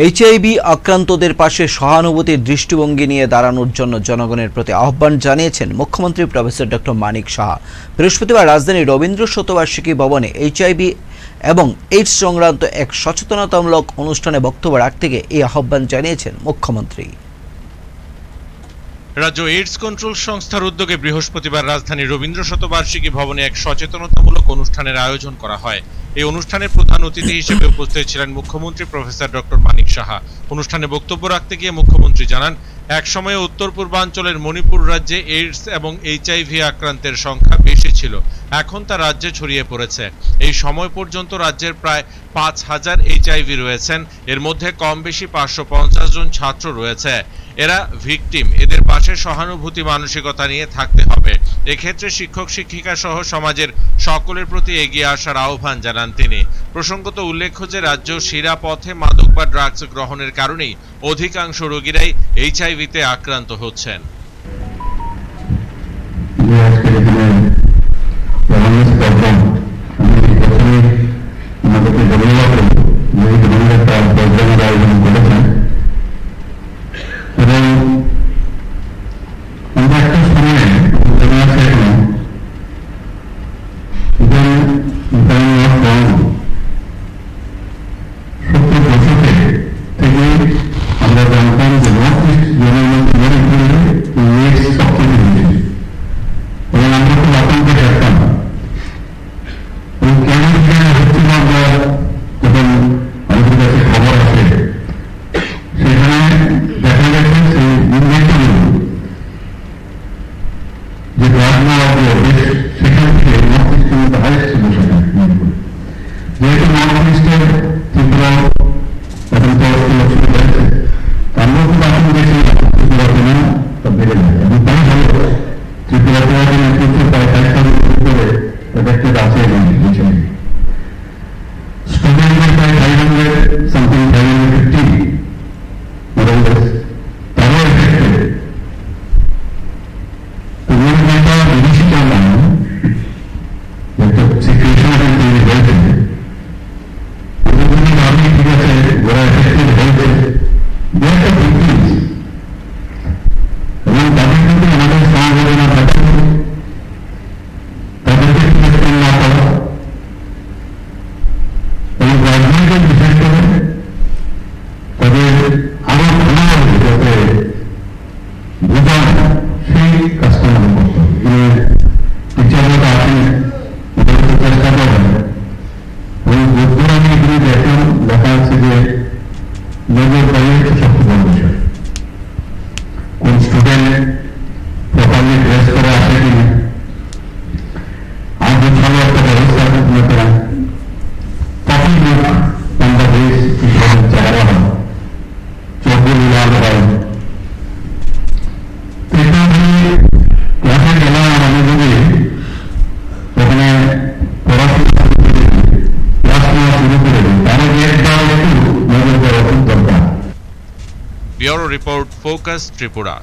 HIV আক্রান্তদের পাশে সহানুভূতির দৃষ্টিভঙ্গি নিয়ে দাঁড়ানোর জন্য জনগণের প্রতি আহ্বান জানিয়েছেন মুখ্যমন্ত্রী প্রফেসর ডক্টর মানিক সাহা। বৃহস্পতিবার রাজধানীর রবীন্দ্র শতবার্ষিকী ভবনে এইচআইভি এবং এইডস সংক্রান্ত এক সচেতনতামূলক অনুষ্ঠানে বক্তব্য রাখতে গিয়ে এই আহ্বান জানিয়েছেন মুখ্যমন্ত্রী। রাজ্য এইডস কন্ট্রোল সংস্থার উদ্যোগে বৃহস্পতিবার রাজধানী রবীন্দ্র শতবার্ষিকী ভবনে এক সচেতনতামূলক অনুষ্ঠানের আয়োজন করা হয়। এই অনুষ্ঠানের প্রধান অতিথি হিসেবে উপস্থিত ছিলেন মুখ্যমন্ত্রী প্রফেসর ডক্টর মানিক সাহা। অনুষ্ঠানে বক্তব্য রাখতে গিয়ে মুখ্যমন্ত্রী জানান এক সময়ে উত্তর পূর্বাঞ্চলের মণিপুর রাজ্যে এইডস এবং এইচআইভি আক্রান্তের সংখ্যা বেশি ছিল। এখন তা রাজ্যে ছড়িয়ে পড়েছে। এই সময় পর্যন্ত রাজ্যের প্রায় পাঁচ হাজার এইচআইভি রয়েছেন। এর মধ্যে কম বেশি পাঁচশো পঞ্চাশ জন ছাত্র রয়েছে। এরা ভিকটিম। এদের পাশে সহানুভূতি, মানসিকতা নিয়ে থাকতে হবে। এক্ষেত্রে শিক্ষক, শিক্ষিকা সহ সমাজের সকলের প্রতি এগিয়ে আসার আহ্বান জানান তিনি। প্রসঙ্গত উল্লেখ্য যে, রাজ্য শিরা পথে মাদক বা ড্রাগস গ্রহণের কারণেই অধিকাংশ রোগীরাই এইচআইভিতে আক্রান্ত হচ্ছেন। Bureau report focus Tripura